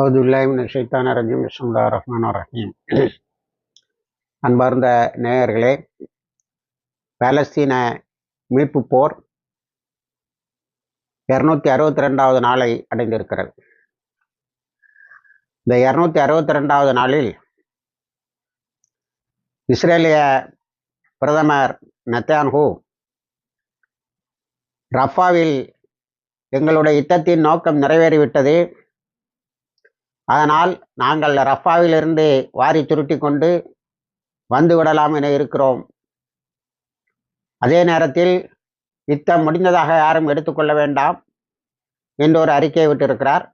அவுதுல்லாஹிமின் ஷைத்தான ரஜீம். ரஹ்மான் ரஹீம். அன்பார்ந்த நேயர்களே பாலஸ்தீன மீட்பு போர் இரநூத்தி அறுபத்தி ரெண்டாவது நாளை அடைந்திருக்கிறது. இந்த இரநூத்தி அறுபத்தி ரெண்டாவது நாளில் இஸ்ரேலிய பிரதமர் நத்தான்ஹூ ரஃபாவில் எங்களுடைய யுத்தத்தின் நோக்கம் நிறைவேறிவிட்டது. அதனால் நாங்கள் ரஃபாவிலிருந்து வாரி சுருட்டி கொண்டு வந்து விடலாம் என இருக்கிறோம். அதே நேரத்தில் யுத்தம் முடிந்ததாக யாரும் எடுத்துக்கொள்ள வேண்டாம் என்று ஒரு அறிக்கையை விட்டிருக்கிறார்.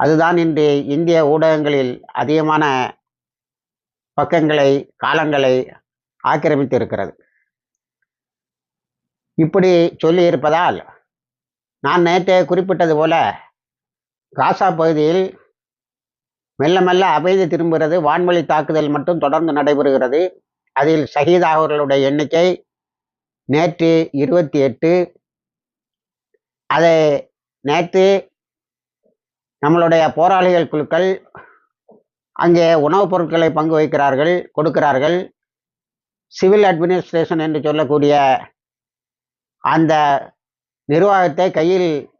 அதுதான் இன்று இந்திய ஊடகங்களில் அதிகமான பக்கங்களை காலங்களை ஆக்கிரமித்திருக்கிறது. இப்படி சொல்லியிருப்பதால் நான் நேற்றே குறிப்பிட்டது போல காசா பகுதியில் மெல்ல மெல்ல அமைதி திரும்புகிறது. வான்வழி தாக்குதல் மட்டும் தொடர்ந்து நடைபெறுகிறது. அதில் சகிதாகவர்களுடைய எண்ணிக்கை நேற்று இருபத்தி எட்டு. அதை நேற்று நம்மளுடைய போராளிகள் குழுக்கள் அங்கே உணவுப் பொருட்களை பங்கு வைக்கிறார்கள் கொடுக்கிறார்கள். சிவில் அட்மினிஸ்ட்ரேஷன் என்று சொல்லக்கூடிய அந்த நிர்வாகத்தை கையில்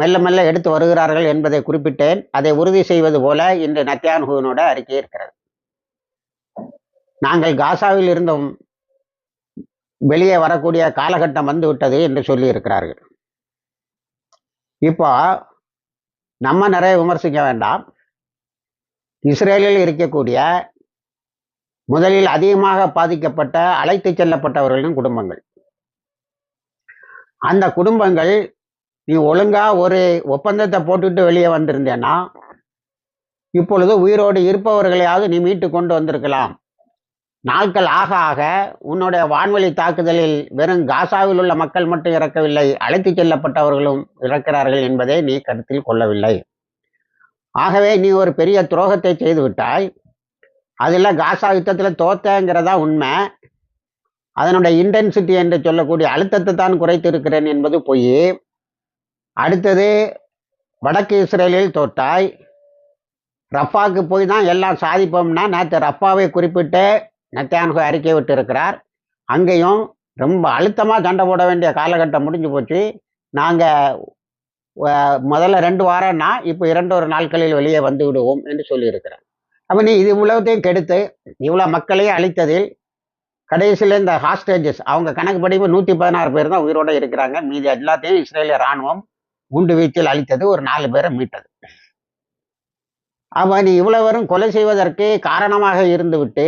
மெல்ல மெல்ல எடுத்து வருகிறார்கள் என்பதை குறிப்பிட்டேன். அதை உறுதி செய்வது போல இன்று நத்தியான்ஹுவனோட அறிக்கை இருக்கிறது. நாங்கள் காசாவில் இருந்தும் வெளியே வரக்கூடிய காலகட்டம் வந்து விட்டது என்று சொல்லி இருக்கிறார்கள். இப்போ நம்ம நிறைய விமர்சிக்க வேண்டாம். இஸ்ரேலில் இருக்கக்கூடிய முதலில் அதிகமாக பாதிக்கப்பட்ட அழைத்து செல்லப்பட்டவர்களின் குடும்பங்கள். அந்த குடும்பங்கள் நீ ஒழுங்கா ஒரு ஒப்பந்தத்தை போட்டுட்டு வெளியே வந்திருந்தேன்னா இப்பொழுது உயிரோடு இருப்பவர்களையாவது நீ மீட்டு கொண்டு வந்திருக்கலாம். நாட்கள் ஆக ஆக உன்னுடைய வான்வெளி தாக்குதலில் வெறும் காசாவில் உள்ள மக்கள் மட்டும் இறக்கவில்லை அழைத்து செல்லப்பட்டவர்களும் இறக்கிறார்கள் என்பதை நீ கருத்தில் கொள்ளவில்லை. ஆகவே நீ ஒரு பெரிய துரோகத்தை செய்து விட்டாய் அதில் காசா யுத்தத்தில் தோத்தங்கிறதா உண்மை. அதனுடைய இன்டென்சிட்டி என்று சொல்லக்கூடிய அழுத்தத்தை தான் குறைத்து இருக்கிறேன் என்பது பொய். அடுத்தது வடக்கு இஸ்ரேலில் தோட்டாய் ரஃபாவுக்கு போய் தான் எல்லாம் சாதிப்போம்னா நேற்று ரஃபாவை குறிப்பிட்டு நத்தியானுகு அறிக்கை விட்டு இருக்கிறார் அங்கேயும் ரொம்ப அழுத்தமாக சண்டை போட வேண்டிய காலகட்டம் முடிஞ்சு போச்சு. நாங்கள் முதல்ல ரெண்டு வாரம்னா இப்போ இரண்டு ஒரு நாட்களில் வெளியே வந்து விடுவோம் என்று சொல்லியிருக்கிறேன் அப்போ நீ இது இவ்வளவுத்தையும் கெடுத்து இவ்வளோ மக்களையும் அழித்ததில் கடைசியில் இந்த ஹாஸ்டேஜஸ் அவங்க கணக்கு படிப்பு நூற்றி பதினாறு பேர் தான் உயிரோடு இருக்கிறாங்க. மீதி எல்லாத்தையும் இஸ்ரேலிய இராணுவம் குண்டு வீச்சில் அழித்தது ஒரு நாலு பேரை மீட்டது. அவன் இவ்வளவரும் கொலை செய்வதற்கு காரணமாக இருந்துவிட்டு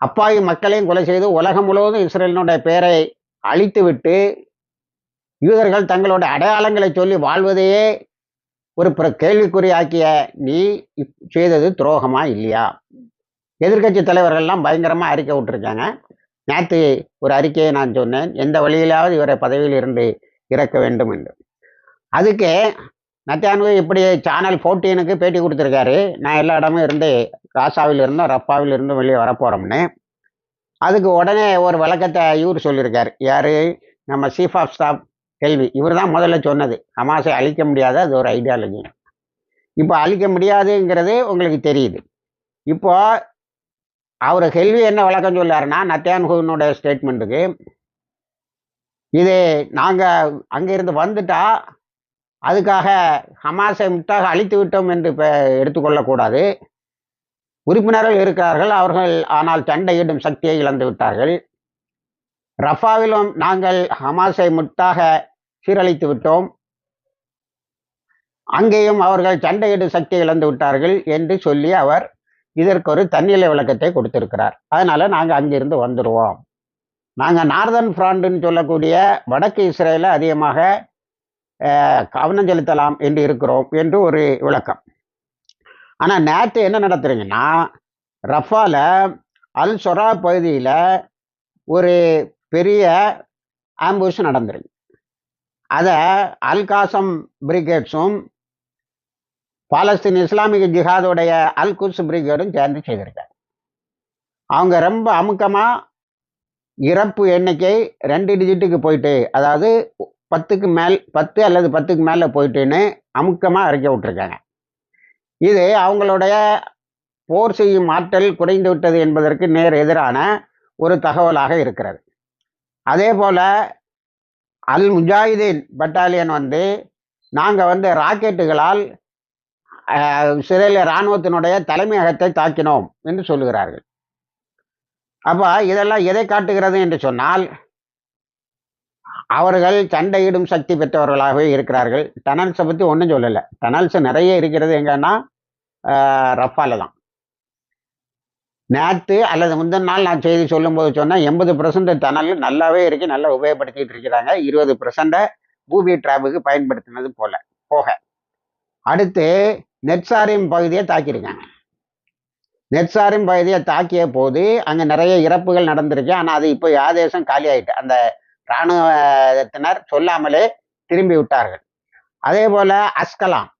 அப்பாவி மக்களையும் கொலை செய்து உலகம் முழுவதும் இஸ்ரேலினுடைய பெயரை அழித்துவிட்டு யூதர்கள் தங்களுடைய அடையாளங்களை சொல்லி வாழ்வதையே ஒரு கேள்விக்குறியாக்கிய நீ செய்தது துரோகமா இல்லையா? எதிர்கட்சி தலைவர்கள்லாம் பயங்கரமாக அறிக்கை விட்டுருக்காங்க. நேற்று ஒரு அறிக்கையை நான் சொன்னேன். எந்த வழியிலாவது இவரை பதவியில் இருந்து இறக்க வேண்டும் என்று. அதுக்கு நத்தியானு இப்படி சேனல் ஃபோர்டீனுக்கு பேட்டி கொடுத்துருக்காரு. நான் எல்லா இடமும் இருந்து காசாவில் இருந்தும் ரப்பாவில் இருந்தும் வெளியே வரப்போகிறோம்னு அதுக்கு உடனே ஒரு விளக்கத்தை இவர் சொல்லியிருக்கார். யார்? நம்ம சீஃப் ஆஃப் ஸ்டாஃப் கேள்வி. இவர் தான் முதல்ல சொன்னது. ஹமாஸை அழிக்க முடியாத அது ஒரு ஐடியாலஜி இப்போ அழிக்க முடியாதுங்கிறது உங்களுக்கு தெரியுது. இப்போ அவர் கேள்வி என்ன விளக்கம் சொல்லாருன்னா நத்தியான்ஹூனுடைய ஸ்டேட்மெண்ட்டுக்கு இது நாங்கள் அங்கேருந்து வந்துட்டால் அதுக்காக ஹமாஸை முட்டாக அழித்து விட்டோம் என்று எடுத்துக்கொள்ளக்கூடாது. உறுப்பினர்கள் இருக்கிறார்கள் அவர்கள் ஆனால் சண்டையிடும் சக்தியை இழந்து விட்டார்கள். ரஃபாவிலும் நாங்கள் ஹமாஸை முட்டாக சீரழித்து விட்டோம். அங்கேயும் அவர்கள் சண்டையிடும் சக்தியை இழந்து விட்டார்கள் என்று சொல்லி அவர் இதற்கு ஒரு தன்னிலை விளக்கத்தை கொடுத்திருக்கிறார். அதனால நாங்கள் அங்கிருந்து வந்துடுவோம் நாங்கள் நார்தன் ஃப்ராண்டுன்னு சொல்லக்கூடிய வடக்கு இஸ்ரேலில் அதிகமாக கவனம் செலுத்தலாம் என்று இருக்கிறோம் என்று ஒரு விளக்கம். ஆனால் நேற்று என்ன நடத்துறீங்கன்னா ரஃபால அல் சொரா பகுதியில் ஒரு பெரிய ஆம்புஷ் நடந்துருங்க அதை அல் காசம் பிரிகேட்ஸும் பாலஸ்தீன் இஸ்லாமிக ஜிஹாதுடைய அல் குஸ் பிரிகேடும் சேர்ந்து செய்திருக்காங்க. அவங்க ரொம்ப அமுக்கமாக இறப்பு எண்ணிக்கை ரெண்டு டிஜிட்டுக்கு போயிட்டு அதாவது பத்துக்கு மேல் பத்து அல்லது பத்துக்கு மேலே போயிட்டுன்னு அமுக்கமாக இறக்கி விட்டுருக்காங்க. இது அவங்களுடைய போர் செய்யும் ஆற்றல் குறைந்து விட்டது என்பதற்கு நேர் எதிரான ஒரு தகவலாக இருக்கிறது. அதே போல அல் முஜாஹிதீன் பட்டாலியன் வந்து நாங்கள் வந்து ராக்கெட்டுகளால் சிறையில் இராணுவத்தினுடைய தலைமையகத்தை தாக்கினோம் என்று சொல்லுகிறார்கள். அப்போ இதெல்லாம் எதை காட்டுகிறது என்று சொன்னால் அவர்கள் சண்டையிடும் சக்தி பெற்றவர்களாகவே இருக்கிறார்கள். டனல்ஸை பற்றி ஒன்றும் சொல்லலை. டனல்ஸ் நிறைய இருக்கிறது எங்கன்னா ரஃபால தான். நேற்று அல்லது முந்தின நாள் நான் செய்தி சொல்லும்போது சொன்னேன் எண்பது பர்சன்ட் டனல் நல்லாவே இருக்கு நல்லா உபயோகப்படுத்திட்டு இருக்கிறாங்க. இருபது பர்சன்டை பூமி டிராபுக்கு பயன்படுத்தினது போல. போக. அடுத்து நெட்சாரியம் பகுதியை தாக்கியிருக்காங்க. நெட்சாரியம் பகுதியை தாக்கிய போது அங்கே நிறைய இறப்புகள் நடந்திருக்கு. ஆனால் அது இப்போ யாதேசம் காலி ஆயிட்டு அந்த இராணுவத்தினர் சொல்லாமலே திரும்பி விட்டார்கள். அதே போல அஸ்கலாம்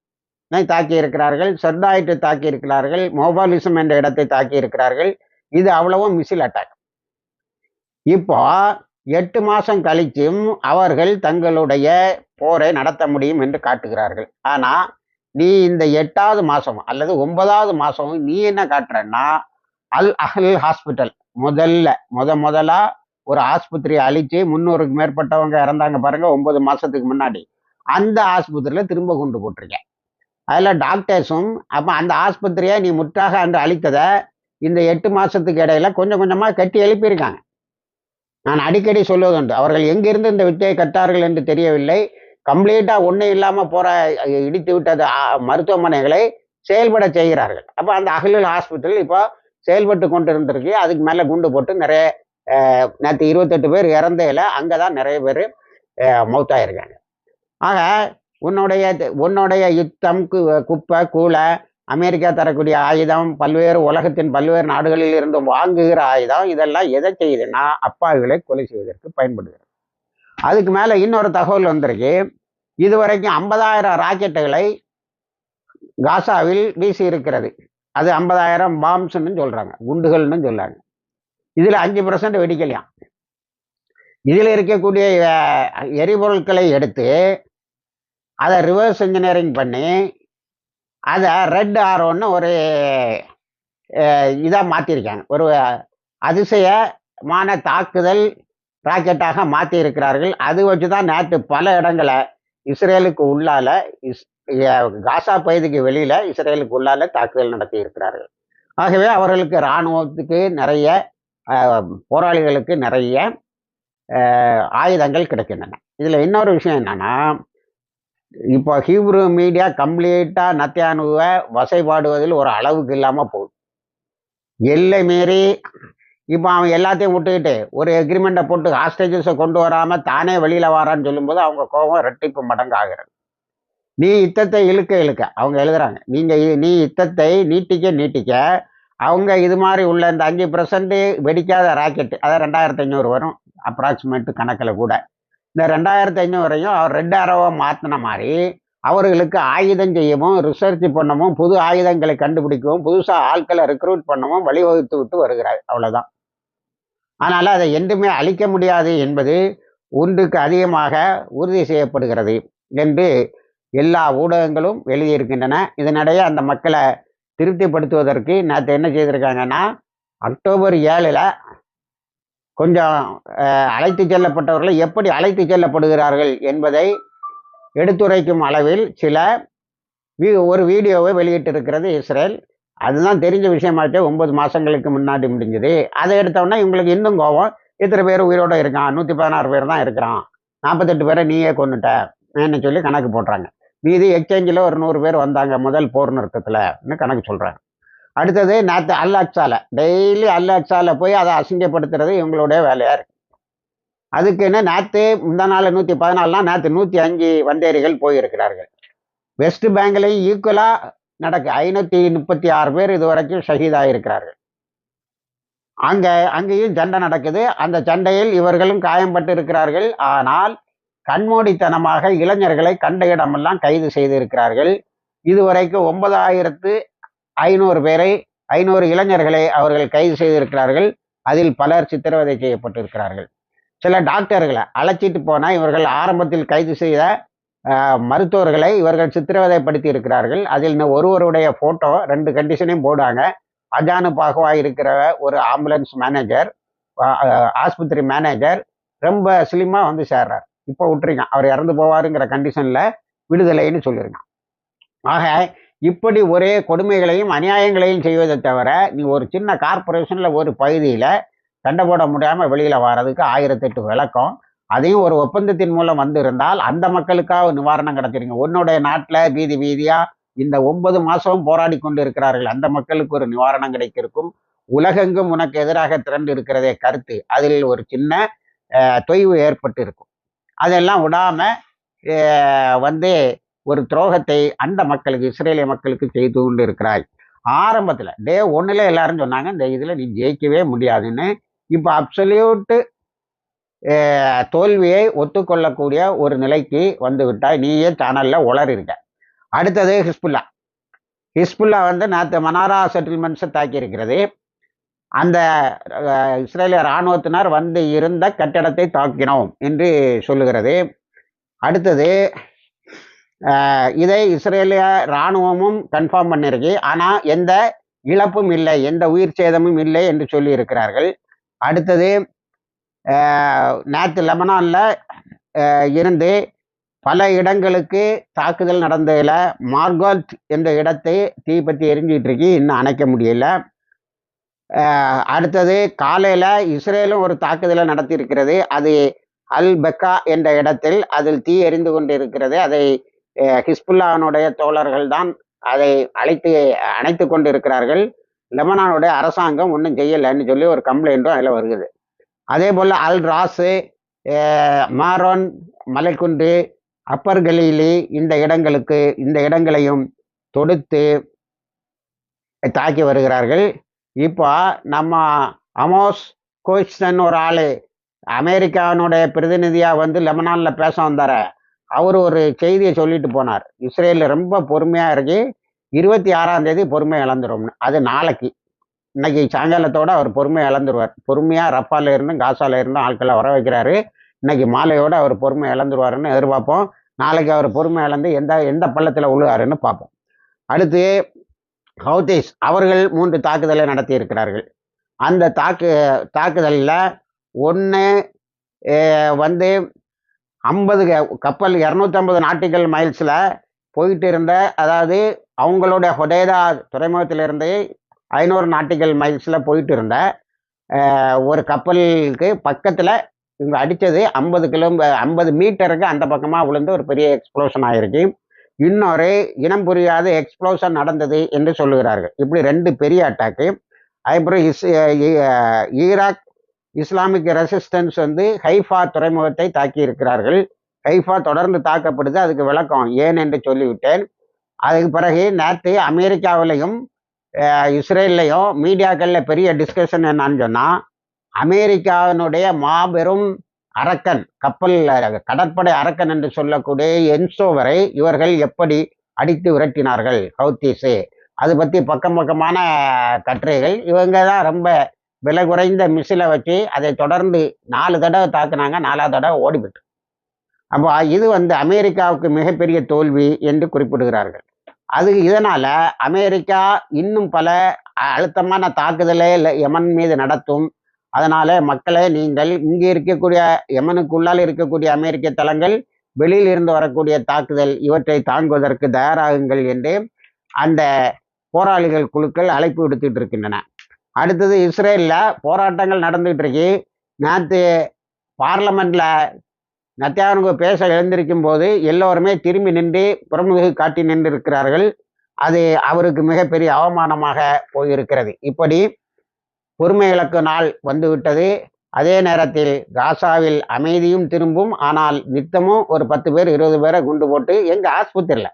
தாக்கி இருக்கிறார்கள் செர்டாயிட்டு தாக்கி இருக்கிறார்கள் மோபாலிசம் என்ற இடத்தை தாக்கி இருக்கிறார்கள். இது அவ்வளவும் மிசில் அட்டாக். இப்போ எட்டு மாதம் கழிச்சும் அவர்கள் தங்களுடைய போரை நடத்த முடியும் என்று காட்டுகிறார்கள். ஆனால் நீ இந்த எட்டாவது மாதம் அல்லது ஒன்பதாவது மாதம் நீ என்ன காட்டுறன்னா அல் அஹல் ஹாஸ்பிட்டல் முதல்ல முத முதலா ஒரு ஆஸ்பத்திரியை அழிச்சு முன்னூறுக்கு மேற்பட்டவங்க இறந்தாங்க பாருங்க ஒன்பது மாசத்துக்கு முன்னாடி. அந்த ஆஸ்பத்திரியில திரும்ப கொண்டு போட்டிருக்கேன். அதில் டாக்டர்ஸும் அப்போ அந்த ஆஸ்பத்திரியை நீ முற்றாக அன்று அழித்ததை இந்த எட்டு மாசத்துக்கு இடையில கொஞ்சம் கொஞ்சமாக கட்டி எழுப்பியிருக்காங்க. நான் அடிக்கடி சொல்லுவதுண்டு அவர்கள் எங்கிருந்து இந்த வித்தையை கட்டார்கள் என்று தெரியவில்லை. கம்ப்ளீட்டாக ஒன்றும் இல்லாமல் போகிற இடித்து விட்டது மருத்துவமனைகளை செயல்பட செய்கிறார்கள். அப்போ அந்த அகலில் ஹாஸ்பிட்டல் இப்போ செயல்பட்டு கொண்டு இருந்திருக்கு அதுக்கு மேலே குண்டு போட்டு நிறைய நேற்று இருபத்தெட்டு பேர் இறந்தையில் அங்கே தான் நிறைய பேர் மௌத்தாயிருக்காங்க. ஆக உன்னுடைய உன்னுடைய யுத்தம் கு- குப்பை கூலை அமெரிக்கா தரக்கூடிய ஆயுதம் பல்வேறு உலகத்தின் பல்வேறு நாடுகளில் இருந்து வாங்குகிற ஆயுதம் இதெல்லாம் எதை செய்யுதுன்னா அப்பாவிகளை கொலை செய்வதற்கு பயன்படுகிறது அதுக்கு மேலே இன்னொரு தகவல் வந்திருக்கு. இதுவரைக்கும் ஐம்பதாயிரம் ராக்கெட்டுகளை காசாவில் வீசி இருக்கிறது அது ஐம்பதாயிரம் பாம்ஸ்ன்னு சொல்கிறாங்க குண்டுகள்னு சொல்கிறாங்க இதில் அஞ்சு பர்சன்ட் வெடிக்கலையாம் இதில் இருக்கக்கூடிய எரிபொருட்களை எடுத்து அதை ரிவர்ஸ் இன்ஜினியரிங் பண்ணி அதை ரெட் ஆரோன்னு ஒரு இதாக மாற்றிருக்காங்க ஒரு அதிசயமான தாக்குதல் ராக்கெட்டாக மாற்றி இருக்கிறார்கள் அது வச்சு தான் நேற்று பல இடங்களை இஸ்ரேலுக்கு உள்ளால இஸ் காசா பகுதிக்கு வெளியில் இஸ்ரேலுக்கு உள்ளால தாக்குதல் நடத்தி இருக்கிறார்கள் ஆகவே அவர்களுக்கு இராணுவத்துக்கு நிறைய போராளிகளுக்கு நிறைய ஆயுதங்கள் கிடைக்கின்றன. இதில் இன்னொரு விஷயம் என்னென்னா இப்போ ஹீப்ரு மீடியா கம்ப்ளீட்டாக நத்தியானுவை வசைபாடுவதில் ஒரு அளவுக்கு இல்லாமல் போகுது. எல்லை மீறி இப்போ அவன் எல்லாத்தையும் விட்டுக்கிட்டு ஒரு எக்ரிமெண்ட்டை போட்டு ஹாஸ்டேஜஸை கொண்டு வராமல் தானே வெளியில் வரான்னு சொல்லும்போது அவங்க கோபம் ரெட்டிப்பு மடங்கு ஆகிறது நீ யுத்தத்தை இழுக்க இழுக்க. அவங்க எழுதுறாங்க நீங்கள் நீ யுத்தத்தை நீட்டிக்க நீட்டிக்க அவங்க இது மாதிரி உள்ள இந்த அஞ்சு பர்சன்ட் வெடிக்காத ராக்கெட்டு அதாவது ரெண்டாயிரத்தி ஐநூறு வரும் அப்ராக்சிமேட் கணக்கில் கூட. இந்த ரெண்டாயிரத்தி ஐநூறையும் அவர் ரெட் அரவை மாற்றின மாதிரி அவர்களுக்கு ஆயுதம் செய்யவும் ரிசர்ச் பண்ணவும் புது ஆயுதங்களை கண்டுபிடிக்கவும் புதுசாக ஆட்களை ரெக்ரூட் பண்ணவும் வழிவகுத்து விட்டு வருகிறார். அவ்வளோதான் ஆனால் அதை என்றுமே அழிக்க முடியாது என்பது ஒன்றுக்கு அதிகமாக உறுதி செய்யப்படுகிறது என்று எல்லா ஊடகங்களும் எழுதியிருக்கின்றன. இதனிடையே அந்த மக்களை திருப்திப்படுத்துவதற்கு நேற்று என்ன செய்திருக்காங்கன்னா அக்டோபர் ஏழில் கொஞ்சம் அழைத்து செல்லப்பட்டவர்களை எப்படி அழைத்து செல்லப்படுகிறார்கள் என்பதை எடுத்துரைக்கும் அளவில் சில வீ- ஒரு வீடியோவை வெளியிட்டிருக்கிறது இஸ்ரேல். அதுதான் தெரிஞ்ச விஷயமாச்சே ஒன்பது மாதங்களுக்கு முன்னாடி முடிஞ்சது. அதை எடுத்தோன்னா இவங்களுக்கு இன்னும் கோபம். இத்தனை பேர் உயிரோட இருக்கான். நூற்றி பதினாறு பேர் தான் இருக்கிறான். நாற்பத்தெட்டு பேரை நீயே கொண்டுட்ட சொல்லி கணக்கு போடுறாங்க. மீதி எக்ஸ்சேஞ்சில் ஒரு நூறு பேர் வந்தாங்க முதல் போர் நிறுத்தத்தில்னு கணக்கு சொல்கிறாங்க அடுத்தது நேற்று அல் டெய்லி அல் போய் அதை அசிங்கப்படுத்துறது இவங்களுடைய வேலையாக இருக்குது அதுக்கு அதுக்குன்னு நேற்று முந்தா நாள் நூற்றி பதினாலாம் நேற்று நூற்றி அஞ்சு வந்தேரிகள் போயிருக்கிறார்கள். வெஸ்ட் பேங்க்லையும் ஈக்குவலாக நடக்கு. ஐநூற்றி முப்பத்தி ஆறு பேர் இது வரைக்கும் ஷஹீதாயிருக்கிறார்கள் அங்கே அங்கேயும் சண்டை நடக்குது. அந்த சண்டையில் இவர்களும் காயம்பட்டு இருக்கிறார்கள். ஆனால் கண்மூடித்தனமாக இளைஞர்களை கண்ட இடமெல்லாம் கைது செய்திருக்கிறார்கள். இதுவரைக்கும் ஒன்பதாயிரத்து ஐநூறு பேரை ஐநூறு இளைஞர்களை அவர்கள் கைது செய்திருக்கிறார்கள். அதில் பலர் சித்திரவதை செய்யப்பட்டிருக்கிறார்கள். சில டாக்டர்களை அழைச்சிட்டு போனால் இவர்கள் ஆரம்பத்தில் கைது செய்த மருத்துவர்களை இவர்கள் சித்திரவதைப்படுத்தி இருக்கிறார்கள். அதில் ஒருவருடைய போட்டோ ரெண்டு கண்டிஷனையும் போடுவாங்க அஜானு பாகுவா இருக்கிற ஒரு ஆம்புலன்ஸ் மேனேஜர் ஆஸ்பத்திரி மேனேஜர் ரொம்ப ஸ்லிமாக வந்து சேர்றார். இப்போ விட்டுருக்கான். அவர் இறந்து போவாருங்கிற கண்டிஷனில் விடுதலைன்னு சொல்லியிருக்கான். ஆக இப்படி ஒரே கொடுமைகளையும் அநியாயங்களையும் செய்வதை தவிர நீ ஒரு சின்ன கார்பரேஷனில் ஒரு பகுதியில் சண்டை போட முடியாமல் வெளியில் வர்றதுக்கு ஆயிரத்தெட்டு விளக்கம். அதையும் ஒரு ஒப்பந்தத்தின் மூலம் வந்திருந்தால் அந்த மக்களுக்காக நிவாரணம் கிடச்சிருங்க. உன்னுடைய நாட்டில் வீதி வீதியாக இந்த ஒன்பது மாதமும் போராடி கொண்டு இருக்கிறார்கள் அந்த மக்களுக்கு ஒரு நிவாரணம் கிடைத்திருக்கும். உலகெங்கும் உனக்கு எதிராக திரண்டு இருக்கிறதே கருத்து. அதில் ஒரு சின்ன தொய்வு ஏற்பட்டு இருக்கும் அதெல்லாம் விடாமல் வந்து ஒரு துரோகத்தை அந்த மக்களுக்கு இஸ்ரேலிய மக்களுக்கு செய்து கொண்டு இருக்கிறாய் ஆரம்பத்தில் டே ஒன்றில் எல்லாரும் சொன்னாங்க இந்த இதில் நீ ஜெயிக்கவே முடியாதுன்னு. இப்போ அப்சல்யூட்டு தோல்வியை ஒத்துக்கொள்ளக்கூடிய ஒரு நிலைக்கு வந்துவிட்டாய் நீயே சேனலில் உளறிருக்க. அடுத்தது ஹிஸ்புல்லா. ஹிஸ்புல்லா வந்து நேற்று மனாரா செட்டில்மெண்ட்ஸை தாக்கி இருக்கிறது அந்த இஸ்ரேலிய இராணுவத்தினர் வந்து இருந்த கட்டடத்தை தாக்கினோம் என்று சொல்லுகிறது. அடுத்தது இதை இஸ்ரேலிய இராணுவமும் கன்ஃபார்ம் பண்ணியிருக்கு. ஆனால் எந்த இழப்பும் இல்லை எந்த உயிர் சேதமும் இல்லை என்று சொல்லி இருக்கிறார்கள் அடுத்தது நேற்று லெபனானில் இருந்து பல இடங்களுக்கு தாக்குதல் நடந்ததில் மார்கால்ட் என்ற இடத்தை தீப்பற்றி எரிஞ்சிட்டு இருக்கு. இன்னும் அணைக்க முடியல. அடுத்தது காலையில் இஸ்ரேலும் ஒரு தாக்குதலை நடத்தியிருக்கிறது. அது அல் பெக்கா என்ற இடத்தில் அதில் தீ எரிந்து கொண்டு இருக்கிறது அதை அஹ், ஹிஸ்புல்லாவினுடைய தோழர்கள் தான் அதை அழைத்து அணைத்து கொண்டு இருக்கிறார்கள் லெபனானுடைய அரசாங்கம் ஒன்றும் செய்யலைன்னு சொல்லி ஒரு கம்ப்ளைண்ட்டும் அதில் வருகிறது அதே போல் அல் ராஸு மாரோன் மலைக்குன்று அப்பர் கலீலி இந்த இடங்களுக்கு இந்த இடங்களையும் தொடுத்து தாக்கி வருகிறார்கள். இப்போ நம்ம அமோஸ் கோயிஸ்டன் ஒரு ஆள் அமெரிக்காவினுடைய பிரதிநிதியாக வந்து லெபனானில் பேச வந்தார். அவர் ஒரு செய்தியை சொல்லிட்டு போனார். இஸ்ரேலில் ரொம்ப பொறுமையாக இருக்கு இருபத்தி ஆறாம் தேதி பொறுமை இழந்துரும்னு. அது நாளைக்கு. இன்னைக்கு சாயங்காலத்தோட அவர் பொறுமை இழந்துருவார். பொறுமையாக ரஃபால இருந்தும் காசால இருந்தும் ஆட்களை வர வைக்கிறாரு. இன்னைக்கு மாலையோட அவர் பொறுமை இழந்துருவாருன்னு எதிர்பார்ப்போம். நாளைக்கு அவர் பொறுமை இழந்து எந்த எந்த பள்ளத்தில் விழுவாருன்னு பார்ப்போம். அடுத்து ஹவுதீஸ் அவர்கள் மூன்று தாக்குதலை நடத்தி இருக்கிறார்கள் அந்த தாக்கு தாக்குதலில் ஒன்று வந்து ஐம்பது கப்பல் இரநூத்தம்பது நாட்டிகள் மைல்ஸில் போயிட்டு இருந்த அதாவது அவங்களோட ஹொடேதா துறைமுகத்திலிருந்து ஐநூறு நாட்டிகள் மைல்ஸில் போயிட்டு இருந்த ஒரு கப்பலுக்கு பக்கத்தில் இவங்க அடித்தது ஐம்பது கிலோ ஐம்பது மீட்டருக்கு அந்த பக்கமாக விழுந்து ஒரு பெரிய எக்ஸ்ப்ளோஷன் ஆகிருக்கு இன்னொரு இனம் புரியாத எக்ஸ்ப்ளோஷன் நடந்தது என்று சொல்லுகிறார்கள். இப்படி ரெண்டு பெரிய அட்டாக்கு அதுக்கப்புறம் இஸ் ஈராக் இஸ்லாமிக் ரெசிஸ்டன்ஸ் வந்து ஹைஃபா துறைமுகத்தை தாக்கி இருக்கிறார்கள். ஹைஃபா தொடர்ந்து தாக்கப்படுது அதுக்கு விளக்கம் ஏன் என்று சொல்லிவிட்டேன். அதுக்கு பிறகு நேற்று அமெரிக்காவிலையும் இஸ்ரேல்லையும் மீடியாக்களில் பெரிய டிஸ்கஷன் என்னான்னு சொன்னால் அமெரிக்காவினுடைய மாபெரும் அரக்கன் கப்பல் கடற்படை அரக்கன் என்று சொல்லக்கூடிய என்சோவரை இவர்கள் எப்படி அடித்து விரட்டினார்கள் ஹவுத்தீஸு அது பற்றி பக்கம் பக்கமான கட்டுரைகள். இவங்க தான் ரொம்ப விலை குறைந்த மிசிலை வச்சு அதை தொடர்ந்து நாலு தடவை தாக்குனாங்க நாலாவது தடவை ஓடிவிட்டு. அப்போ இது வந்து அமெரிக்காவுக்கு மிகப்பெரிய தோல்வி என்று குறிப்பிடுகிறார்கள். அது இதனால் அமெரிக்கா இன்னும் பல அழுத்தமான தாக்குதலை ல- யமன் மீது நடத்தும் அதனால மக்களை நீங்கள் இங்கே இருக்கக்கூடிய யமனுக்குள்ளால் இருக்கக்கூடிய அமெரிக்க தளங்கள் வெளியில் இருந்து வரக்கூடிய தாக்குதல் இவற்றை தாங்குவதற்கு தயாராகுங்கள் என்று அந்த போராளிகள் குழுக்கள் அழைப்பு விடுத்துட்டு இருக்கின்றன. அடுத்தது இஸ்ரேலில் போராட்டங்கள் நடந்துகிட்டு இருக்கு. நேற்று பார்லமெண்ட்டில் நத்தியானுக்கு பேச எழுந்திருக்கும் போது எல்லோருமே திரும்பி நின்று புறமுதுகு காட்டி நின்று இருக்கிறார்கள். அது அவருக்கு மிகப்பெரிய அவமானமாக போயிருக்கிறது. இப்படி பொறுமை இழக்கு நாள் வந்துவிட்டது. அதே நேரத்தில் காசாவில் அமைதியும் திரும்பும். ஆனால் நித்தமும் ஒரு பத்து பேர் இருபது பேரை குண்டு போட்டு எங்க ஆஸ்பத்திரியில்.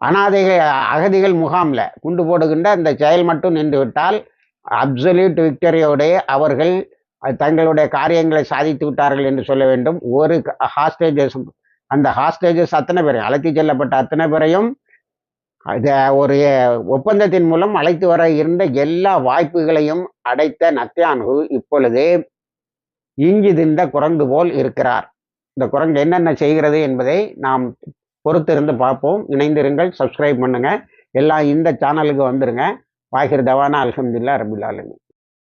அனாதைகள் அகதிகள் முகாமில் குண்டு போடுகின்ற இந்த செயல் மட்டும் நின்று விட்டால் அப்சல்யூட் விக்டரியோடு அவர்கள் தங்களுடைய காரியங்களை சாதித்து விட்டார்கள் என்று சொல்ல வேண்டும். ஒரு ஹாஸ்டேஜஸ் அந்த ஹாஸ்டேஜஸ் அத்தனை பேரையும் அழைத்து செல்லப்பட்ட அத்தனை பேரையும் ஒரு ஒப்பந்தத்தின் மூலம் அழைத்து வர இருந்த எல்லா வாய்ப்புகளையும் அடைத்த நத்தியான்கு இப்பொழுது இங்கி திந்த குரங்கு போல் இருக்கிறார். இந்த குரங்கு என்னென்ன செய்கிறது என்பதை நாம் பொறுத்திருந்து பார்ப்போம். இணைந்திருங்கள் சப்ஸ்கிரைப் பண்ணுங்கள் எல்லாம் இந்த சேனலுக்கு வந்துருங்க. வாகிர் தவானா அலமதுல்லா ரபில்